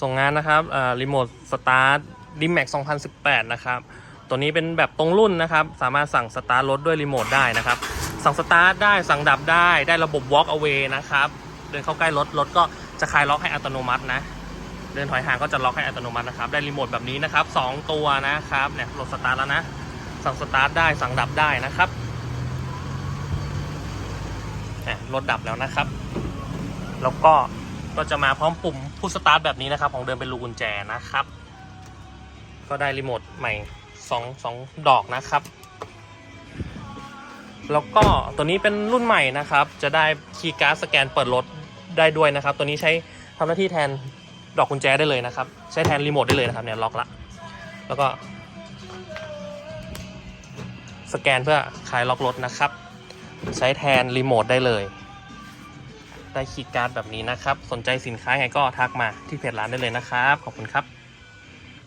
ส่งงานนะครับรีโมทสตาร์ทดิมแม็ก2018 นะครับ ตัวนี้เป็นแบบตรงรุ่นนะครับ สามารถสั่งสตาร์ทรถด้วยรีโมทได้นะครับ สั่งสตาร์ทได้ สั่งดับได้ ได้ระบบ walk away นะครับ เดินเข้าใกล้รถ รถก็จะคลายล็อกให้อัตโนมัตินะ เดินถอยห่างก็จะล็อกให้อัตโนมัตินะครับ ได้รีโมทแบบนี้นะครับสองตัวนะครับ เนี่ยรถสตาร์ทแล้วนะ สั่งสตาร์ทได้ สั่งดับได้นะครับอะรถดับแล้วนะครับ แล้วก็ ก็จะมาพร้อมปุ่มพุชสตาร์ทแบบนี้นะครับ ของเดิมเป็นรูกุญแจนะครับ ก็ได้รีโมทใหม่สองสองดอกนะครับ แล้วก็ตัวนี้เป็นรุ่นใหม่นะครับ จะได้คีย์การ์ดสแกนเปิดรถได้ด้วยนะครับ ตัวนี้ใช้ทำหน้าที่แทนดอกกุญแจได้เลยนะครับ ใช้แทนรีโมทได้เลยนะครับเนี่ยล็อกละ แล้วก็ สแกนเพื่อคลายล็อกรถนะครับ ใช้แทนรีโมทได้เลย ได้คีย์การ์ดแบบนี้นะครับ สนใจสินค้าไงก็ทักมาที่เพจร้านได้เลยนะครับ ขอบคุณครับ